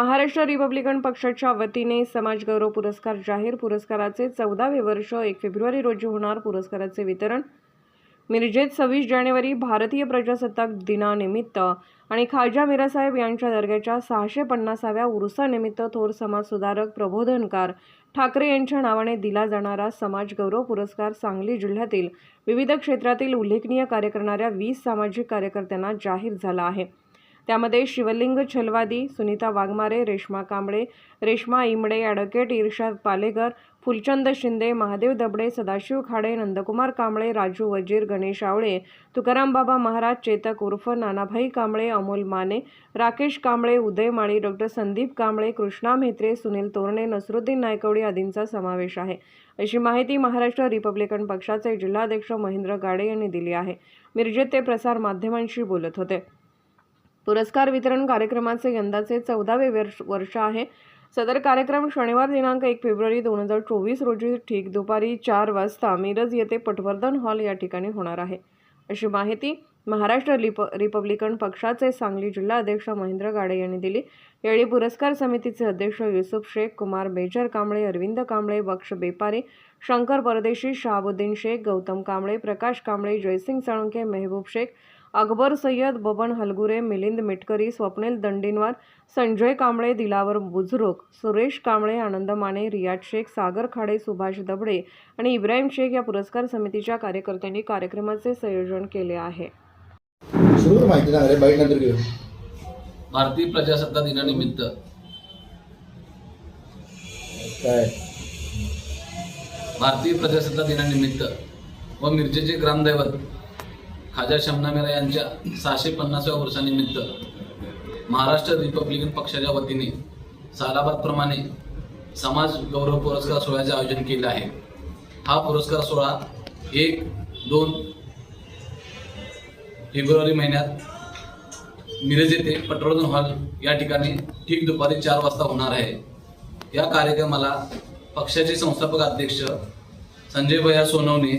Maharashtra Republican पक्षाच्या वतीने समाजगौरव पुरस्कार जाहीर. पुरस्काराचे चौदावे वर्ष एक फेब्रुवारी रोजी होणार. पुरस्काराचे वितरण मिरजेत सव्वीस जानेवारी भारतीय प्रजासत्ताक दिनानिमित्त आणि खाजा मिरासाहेब यांच्या दर्ग्याच्या सहाशे पन्नासाव्या उरुसानिमित्त थोर समाजसुधारक प्रबोधनकार ठाकरे यांच्या नावाने दिला जाणारा समाज गौरव पुरस्कार सांगली जिल्ह्यातील विविध क्षेत्रातील उल्लेखनीय कार्य करणाऱ्या वीस सामाजिक कार्यकर्त्यांना जाहीर झाला आहे. त्यामध्ये शिवलिंग छलवादी सुनीता वाघमारे रेश्मा कांबळे रेश्मा इमडे ॲडव्होकेट इर्षाद पालेकर फुलचंद शिंदे महादेव दबडे सदाशिव खाडे नंदकुमार कांबळे राजू वजीर गणेश आवळे तुकाराम बाबा महाराज चेतक उर्फ नानाभाई कांबळे अमोल माने राकेश कांबळे उदय माळी डॉक्टर संदीप कांबळे कृष्णा म्हेत्रे सुनील तोरणे नसरुद्दीन नायकवडी आदींचा समावेश आहे. अशी माहिती महाराष्ट्र रिपब्लिकन पक्षाचे जिल्हाध्यक्ष महेंद्र गाडे यांनी दिली आहे. मिरजेत ते प्रसार माध्यमांशी बोलत होते. पुरस्कार वितरण कार्यक्रमाचे यंदाचे चौदावे वर्ष वर्ष आहे. सदर कार्यक्रम शनिवार दिनांक एक फेब्रुवारी दोन हजार चोवीस रोजी ठीक दुपारी चार वाजता मिरज येथे पटवर्धन हॉल या ठिकाणी होणार आहे. अशी माहिती महाराष्ट्र रिप रिपब्लिकन पक्षाचे सांगली जिल्हा अध्यक्ष महेंद्र गाडे यांनी दिली. यावेळी पुरस्कार समितीचे अध्यक्ष युसुफ शेख कुमार बेजर कांबळे अरविंद कांबळे बक्ष बेपारे शंकर परदेशी शहाबुद्दीन शेख गौतम कांबळे प्रकाश कांबळे जयसिंग साळुंके मेहबूब शेख अकबर सय्यद बबन हलगुरे मिलिंद मिटकरी स्वप्नील दंडीनवार संजय कांबळे दिलावर बुजुर्ग सुरेश कांबळे आनंद माने रियाज शेख सागर खाडे सुभाष दबडे आणि इब्राहिम शेख या पुरस्कार समितीच्या कार्यकर्त्यांनी कार्यक्रमाचे संयोजन केले आहे. भारतीय प्रजासत्ताक दिनानिमित्त. भारतीय प्रजासत्ताक दिनानिमित्त व मिरजेचे ग्रामदैवत खाजा शमनामेरा यांच्या सहाशे पन्नासव्या वर्षानिमित्त महाराष्ट्र रिपब्लिकन पक्षाच्या वतीने सालाबादप्रमाणे समाज गौरव पुरस्कार सोहळ्याचे आयोजन केले आहे. हा पुरस्कार सोहळा एक दोन फेब्रुवारी महिन्यात मिरज येथे पटवर्धन हॉल या ठिकाणी ठीक दुपारी चार वाजता होणार आहे. या कार्यक्रमाला पक्षाचे संस्थापक अध्यक्ष संजय भैया सोनवणे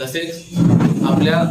तसेच आपल्या